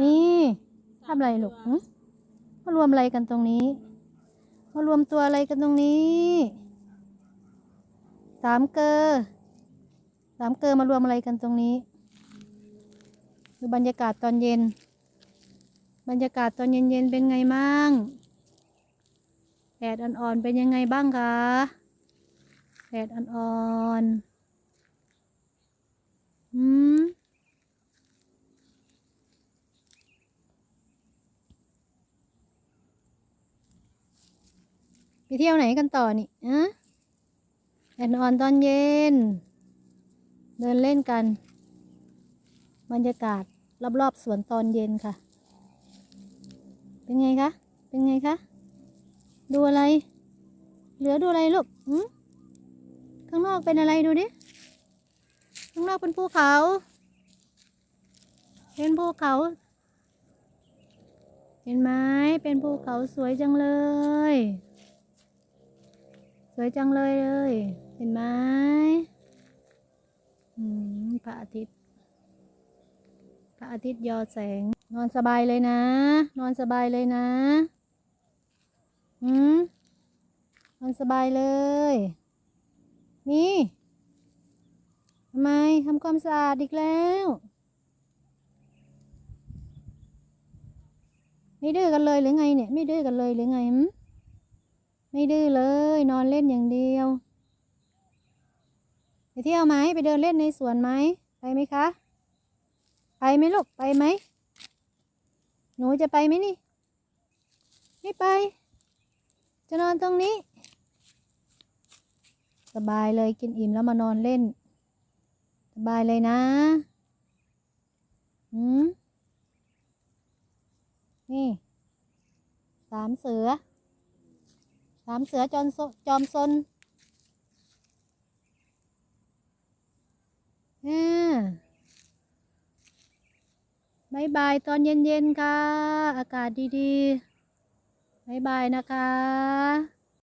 นี่ทำอะไรลูกหึมารวมอะไรกันตรงนี้ มารวมตัวอะไรกันตรงนี้สามเกอสามเกอมารวมอะไรกันตรงนี้ดูบรรยากาศตอนเย็น บรรยากาศตอนเย็นๆเป็นไงมั่งแดดอ่อนๆเป็นยังไงบ้างคะแดดอ่อนๆ ไปเที่ยวไหนกันต่อนี่อะแดดอ่อนตอนเย็น เดินเล่นกัน บรรยากาศรอบๆสวนตอนเย็นค่ะ เป็นไงคะ เป็นไงคะ ดูอะไร เหลือดูอะไรลูกหืมข้างนอกเป็นอะไรดูดิ ข้างนอกเป็นภูเขา เป็นภูเขาเห็นไหมเป็นภูเขาสวยจังเลย สวยจังเลยเลย เห็นไหมอืมพระอาทิตย์ พระอาทิตย์ยอแสง นอนสบายเลยนะ นอนสบายเลยนะอืมนอนสบายเลย นี่ทำไมทำความสะอาดอีกแล้ว ไม่ดื้อกันเลยหรือไงเนี่ย ไม่ดื้อกันเลยหรือไงหืม ไม่ดื้อเลย นอนเล่นอย่างเดียว ไปเที่ยวไหมไปเดินเล่นในสวนไหมไปไหมคะ ไปไหมลูกไปไหมหนูจะไปไหมนี่ ไม่ไป จะนอนตรงนี้ สบายเลยกินอิ่มแล้วมานอนเล่น สบายเลยนะอืมนี่ สามเสือ สามเสือจอมซจอมซนอ่าบายบายตอนเย็นๆค่ะ อากาศดีๆบายบายนะคะ